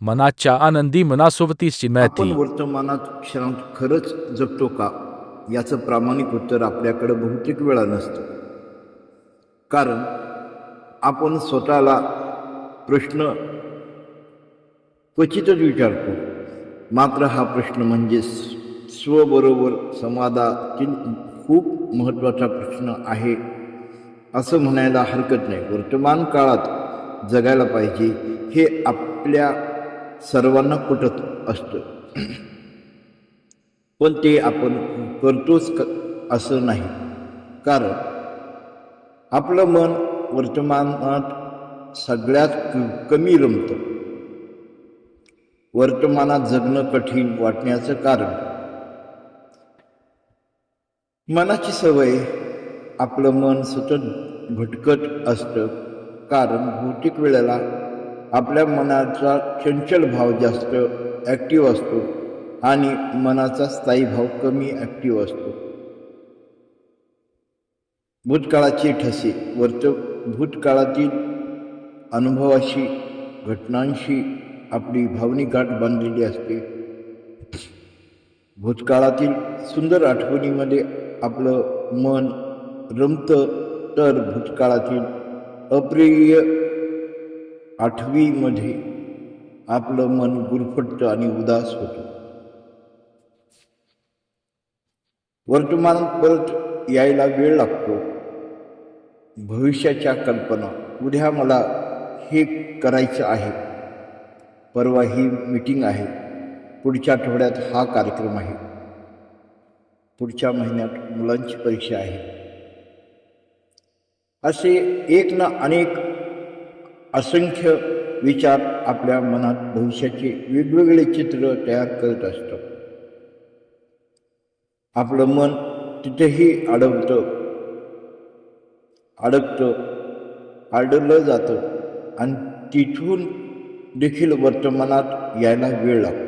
मनाच्या आनंदी मनासोबतीची आपण वर्तमानात क्षणात खरंच जगतो का? याचं प्रामाणिक उत्तर आपल्याकडे बहुतेक वेळा नसतं. कारण आपण स्वतःला प्रश्न क्वचितच विचारतो. मात्र हा प्रश्न म्हणजे स्वबरोबर संवादातील खूप महत्त्वाचा प्रश्न आहे असं म्हणायला हरकत नाही. वर्तमान काळात जगायला पाहिजे हे आपल्या सर्वांना कुठत असतो पण ते आपण करतोच क असं नाही. कारण आपलं मन वर्तमानात सगळ्यात कमी रमतं. वर्तमानात जगणं कठीण वाटण्याचं कारण. मनाची सवय आपलं मन सतत भटकत असतं. कारण बहुतेक वेळेला आपल्या मनाचा चंचल भाव जास्त ॲक्टिव्ह असतो आणि मनाचा स्थायी भाव कमी ॲक्टिव्ह असतो. भूतकाळाचे ठसे वर्त भूतकाळातील अनुभवाशी घटनांशी आपली भावनिक गाठ बांधलेली असते. भूतकाळातील सुंदर आठवणीमध्ये आपलं मन रमतं तर भूतकाळातील अप्रिय आठवीमध्ये आपलं मन गुरफटतं आणि उदास होतं. वर्तमानात परत यायला वेळ लागतो. भविष्याच्या कल्पना उद्या मला हे करायचं आहे. परवा ही मीटिंग आहे. पुढच्या आठवड्यात हा कार्यक्रम आहे. पुढच्या महिन्यात मुलांची परीक्षा आहे. असे एक ना अनेक असंख्य विचार आपल्या मनात भविष्याचे वेगवेगळे चित्र तयार करत असतं. आपलं मन तिथेही अडवतं अडकतं आडलं जातं आणि तिथून देखील वर्तमानात यायला वेळ लागतो.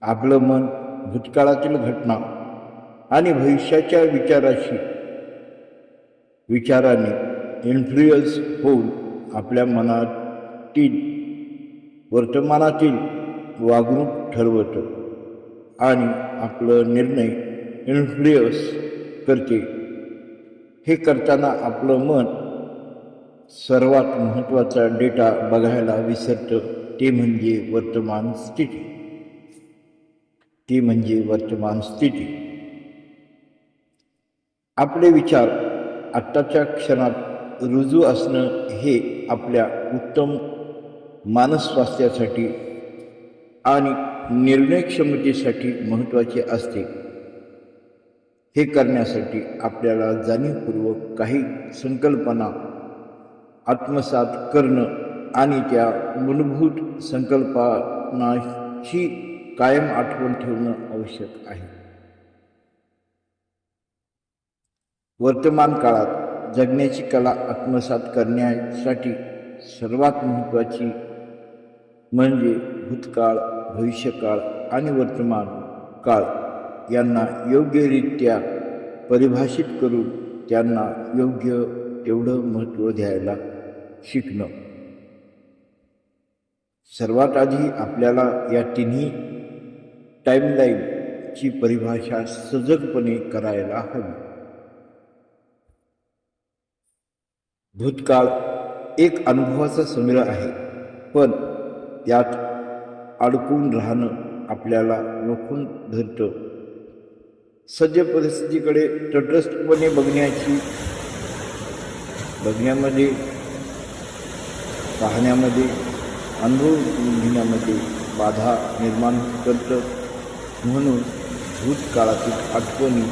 आपलं मन भूतकाळातील घटना आणि भविष्याच्या विचाराशी विचाराने इन्फ्लुएन्स होऊन आपल्या मनातील वर्तमानातील वागणूक ठरवतं आणि आपलं निर्णय इन्फ्लुएन्स करते. हे करताना आपलं मन सर्वात महत्त्वाचा डेटा बघायला विसरतं ते म्हणजे वर्तमान स्थिती. ती म्हणजे वर्तमान स्थिती. आपले विचार आत्ताच्या क्षणात रुजू असणं हे आपल्या उत्तम मानसस्वास्थ्यासाठी आणि निर्णय क्षमतेसाठी महत्त्वाचे असते. हे करण्यासाठी आपल्याला जाणीवपूर्वक काही संकल्पना आत्मसात करणं आणि त्या मूलभूत संकल्पनाची कायम आठवण ठेवणं आवश्यक आहे. वर्तमान काळात जगण्याची कला आत्मसात करण्यासाठी सर्वात महत्त्वाची म्हणजे भूतकाळ भविष्यकाळ आणि वर्तमान काळ. यांना योग्यरित्या परिभाषित करून त्यांना योग्य तेवढं महत्त्व द्यायला शिकणं. सर्वात आधी आपल्याला या तिन्ही टाईमलाईनची परिभाषा सजगपणे करायला हवी. भूतकाळ एक अनुभवाचा संग्रह आहे. पण त्यात अडकून राहणं आपल्याला नोखून धरतं. सद्य परिस्थितीकडे तटस्थपणे बघण्याची बघण्यामध्ये पाहण्यामध्ये अनुभव घेण्यामध्ये बाधा निर्माण करतं म्हणून भूतकाळातील आठवणी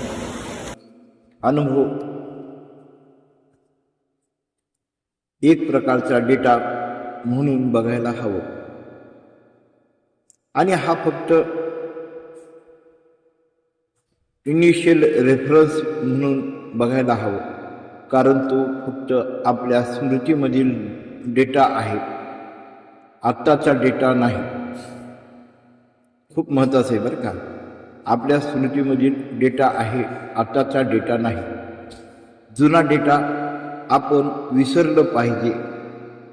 अनुभव एक प्रकारचा डेटा म्हणून बघायला हवं. आणि हा फक्त इनिशियल रेफरन्स म्हणून बघायला हवं. कारण तो फक्त आपल्या स्मृतीमधील डेटा आहे. आत्ताचा डेटा नाही. खूप महत्त्वाचं आहे बरं का. आपल्या स्मृतीमधील डेटा आहे आत्ताचा डेटा नाही. जुना डेटा आपण विसरलं पाहिजे.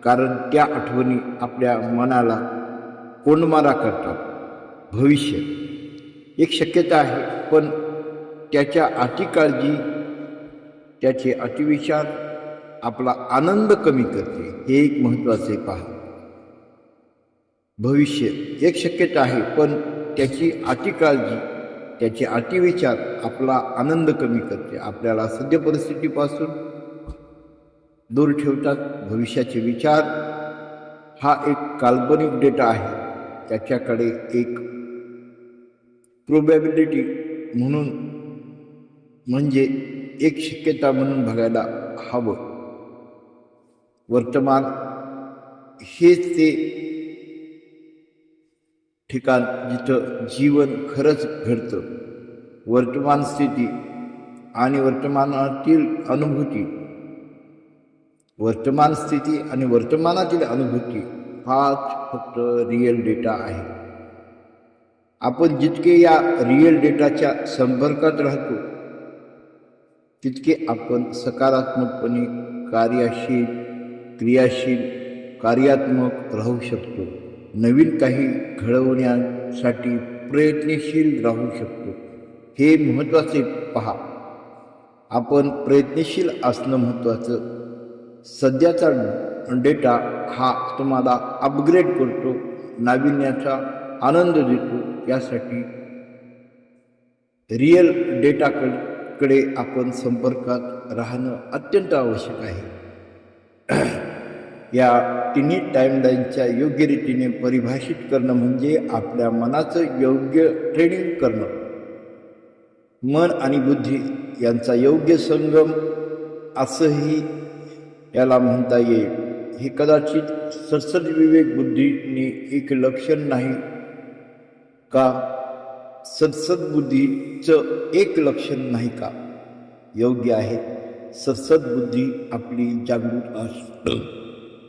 कारण त्या आठवणी आपल्या मनाला कोंडमारा करतात. भविष्य. एक शक्यता आहे पण त्याच्या अतिकाळजी त्याचे अतिविचार आपला आनंद कमी करते. हे एक महत्त्वाचे पहा भविष्य. एक शक्यता आहे पण त्याची अतिकाळजी त्याचे अतिविचार आपला आनंद कमी करते. आपल्याला सद्य परिस्थितीपासून दूर ठेवतात. भविष्याचे विचार हा एक काल्पनिक डेटा आहे. त्याच्याकडे एक प्रोबॅबिलिटी म्हणून म्हणजे एक शक्यता म्हणून बघायला हवं. वर्तमान हेच ते ठिकाण जिथं जीवन खरंच घडतं. वर्तमान स्थिती आणि वर्तमानातील अनुभूती वर्तमान स्थिती आणि वर्तमानातील अनुभूती हाच फक्त रिअल डेटा आहे. आपण जितके या रिअल डेटाच्या संपर्कात राहतो तितके आपण सकारात्मकपणे कार्यशील क्रियाशील कार्यात्मक राहू शकतो. नवीन काही घडवण्यासाठी प्रयत्नशील राहू शकतो. हे महत्त्वाचे पहा. आपण प्रयत्नशील असणं महत्त्वाचं सध्याचा डेटा हा तुम्हाला अपग्रेड करतो नाविन्याचा आनंद देतो. यासाठी रिअल डेटाकडे आपण संपर्कात राहणं अत्यंत आवश्यक आहे. या तिन्ही टाईमलाईनच्या योग्य रीतीने परिभाषित करणं म्हणजे आपल्या मनाचं योग्य ट्रेनिंग करणं. मन आणि बुद्धी यांचा योग्य संगम असंही याला म्हणता येईल. हे कदाचित ससद विवेक बुद्धीने एक लक्षण नाही का? सत्सद्बुद्धीचं एक लक्षण नाही का? योग्य आहे. सत्सद्बुद्धी आपली जागृत अस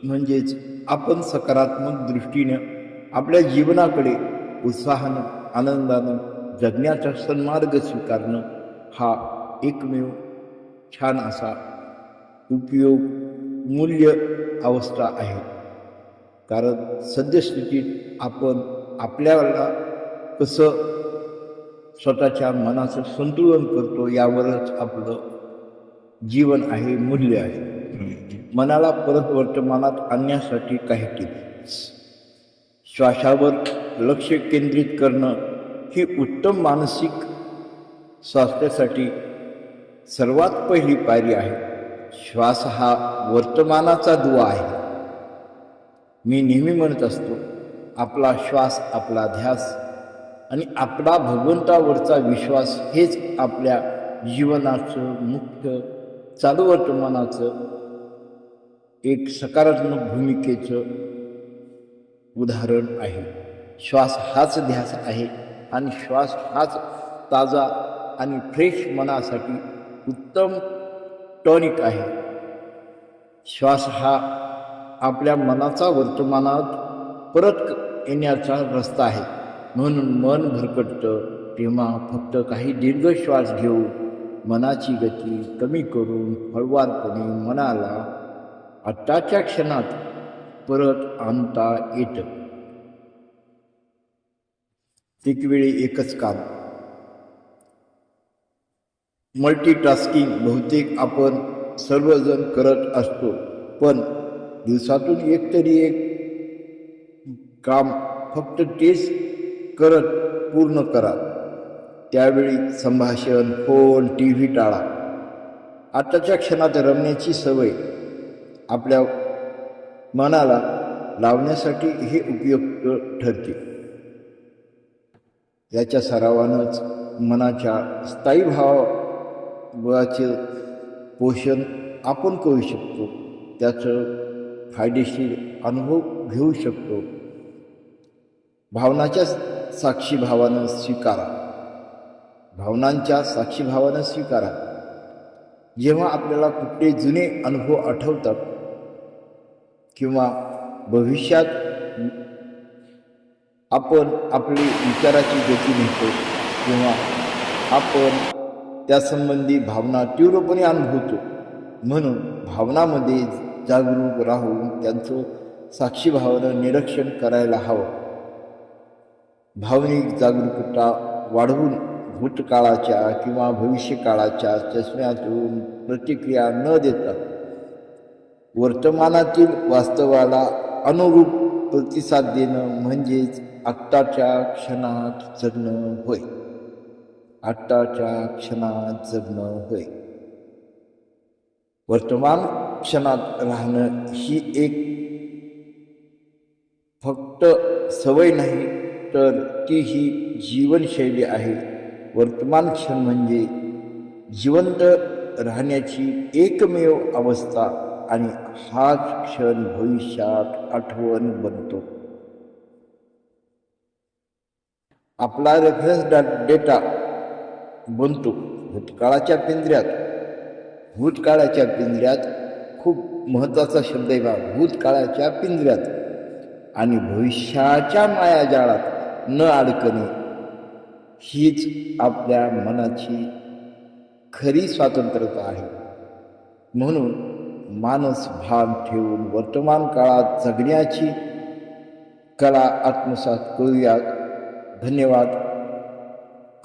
म्हणजेच आपण सकारात्मक दृष्टीने आपल्या जीवनाकडे उत्साहानं आनंदानं जगण्याचा सन्मार्ग स्वीकारणं हा एकमेव छान असा उपयोग मूल्य अवस्था आहे. कारण सद्यस्थितीत आपण आपल्याला कसं स्वतःच्या मनाचं संतुलन करतो यावरच आपलं जीवन आहे मूल्य आहे. मनाला परत वर्तमानात आणण्यासाठी काही टिप्स श्वासावर लक्ष केंद्रित करणं ही उत्तम मानसिक स्वास्थ्यासाठी सर्वात पहिली पायरी आहे. श्वास हा वर्तमानाचा दुवा आहे. मी नेहमी म्हणत असतो आपला श्वास आपला ध्यास आणि आपला भगवंतावरचा विश्वास हेच आपल्या जीवनाचं मुख्य चालू वर्तमानाचं एक सकारात्मक भूमिकेचं उदाहरण आहे. श्वास हाच ध्यास आहे आणि श्वास हाच ताजा आणि फ्रेश मनासाठी उत्तम टॉनिक आहे. श्वास हा आपल्या मनाचा वर्तमानात परत येण्याचा रस्ता आहे. म्हणून मन भरकटतं तेव्हा फक्त काही दीर्घ श्वास घेऊन मनाची गती कमी करून हळवारपणे मनाला आत्ताच्या क्षणात परत आणता येतं. एक वेळी एकच काम. मल्टीटास्किंग बहुतेक आपण सर्वजण करत असतो. पण दिवसातून एक तरी एक काम फक्त तेच करत पूर्ण करा. त्यावेळी संभाषण फोन टी व्ही टाळा. आताच्या क्षणात रमण्याची सवय आपल्या मनाला लावण्यासाठी हे उपयुक्त ठरते. याच्या सरावानंच मनाच्या स्थायी मुळाचे पोषण आपण करू शकतो. त्याचं फायदेशीर अनुभव घेऊ शकतो. भावनाच्या साक्षीभावानं स्वीकारा. भावनांच्या साक्षीभावानं स्वीकारा. जेव्हा आपल्याला कुठले जुने अनुभव आठवतात किंवा भविष्यात आपण आपली विचाराची गती नेतो किंवा आपण त्यासंबंधी भावना तीव्रपणे अनुभवतो. म्हणून भावनामध्ये जागरूक राहून त्यांचं साक्षीभावानं निरीक्षण करायला हवं. भावनिक जागरूकता वाढवून भूतकाळाच्या किंवा भविष्यकाळाच्या चष्म्यातून प्रतिक्रिया न देता वर्तमानातील वास्तवाला अनुरूप प्रतिसाद देणं म्हणजेच आत्ताच्या क्षणात जगणं होय. आत्ताच्या क्षणात जगणं होय. वर्तमान क्षणात राहणं ही एक फक्त सवय नाही तर ती ही जीवनशैली आहे. वर्तमान क्षण म्हणजे जिवंत राहण्याची एकमेव अवस्था आणि हाच क्षण भविष्यात आठवण बनतो. आपला रेफरन्स डा डेटा बनतो. भूतकाळाच्या पिंजऱ्यात. भूतकाळाच्या पिंजऱ्यात खूप महत्त्वाचा शब्द आहे बा. भूतकाळाच्या पिंजऱ्यात. आणि भविष्याच्या मायाजाळात न अडकणे हीच आपल्या मनाची खरी स्वातंत्र्यता आहे. म्हणून मानस भान ठेवून वर्तमान काळात जगण्याची कला आत्मसात करूयात धन्यवाद.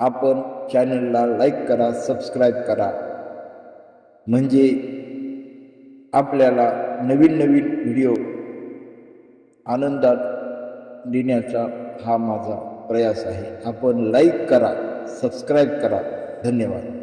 आपण चॅनलला लाईक करा सबस्क्राईब करा. म्हणजे आपल्याला नवीन नवीन व्हिडिओ आनंदात देण्याचा हा माझा प्रयास आहे. आपण लाईक करा सबस्क्राईब करा. धन्यवाद.